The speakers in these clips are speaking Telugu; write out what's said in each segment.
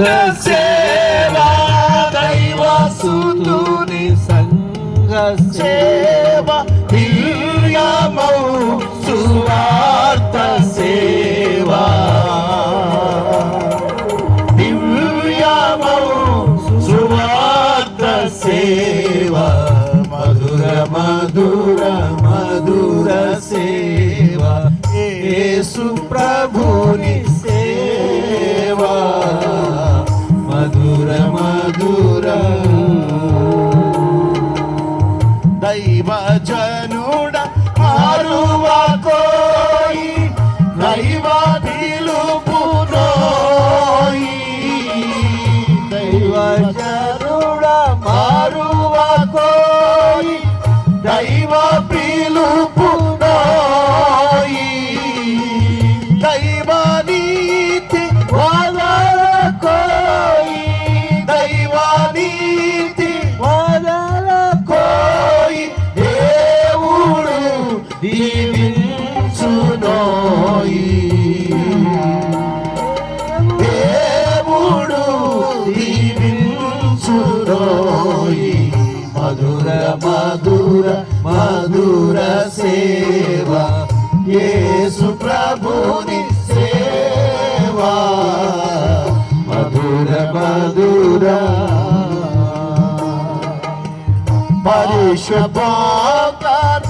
సంఘ సేవా దైవ సుతుని సంఘ సేవ దివ్యమౌ సువార్త సేవా. దివ్యమౌ సువార్త సేవ మధుర మధుర మధుర సేవ. యేసు ప్రభుని దీవించునోయి. దేవుడు దీవించునోయి. మధుర మధుర మధుర సేవ. యేసు ప్రభుని సేవా. మధుర మధుర. పరిశుభానిదులు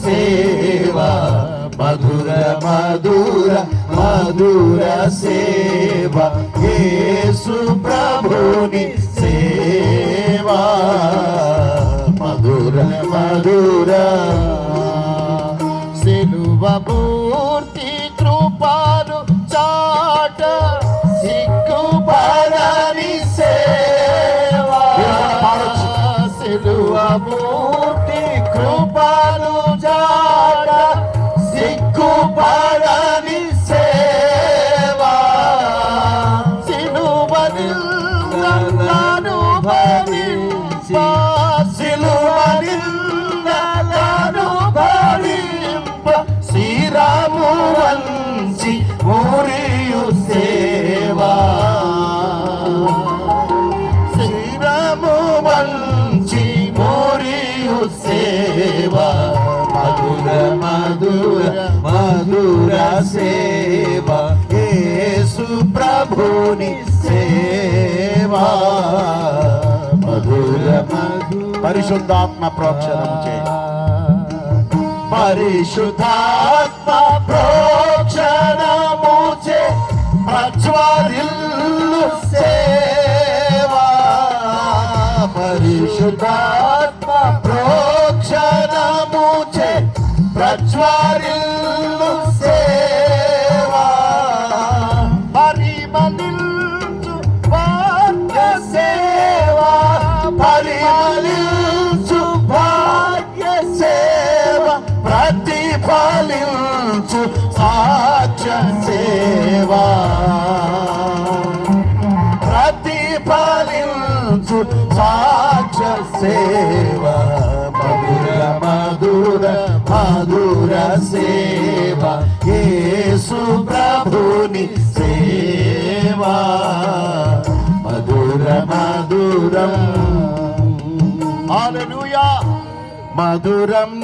సేవ మధుర మధుర మధుర సేవ యేసు ప్రభుని సేవా మధుర మధుర సిలువ మూర్తి కృపాను చాట సిగ్గుపడని సేవా సిలువ మూర్తి భవింప శ్రీరాము వంచి ఊరియు సేవా. శ్రీరాము వంచి మోరియు సేవ. మధుర మధుర మధుర సేవ. యేసు ప్రభుని సేవా. మధుర మధుర. పరిశుద్ధాత్మ ప్రోక్షణం చేయి. పరిశుద్ధాత్మ ప్రోక్షణము చే ప్రజ్వరిల్లు సేవా. పరిశుద్ధాత్మ ప్రోక్షణము చే ప్రజ్వరిల్లు సాక్ష్య సేవా ప్రతిఫలించు సాక్ష్య సేవ మధుర మధుర మధుర సేవ. యేసు ప్రభుని సేవా. మధుర మధురం. మధురం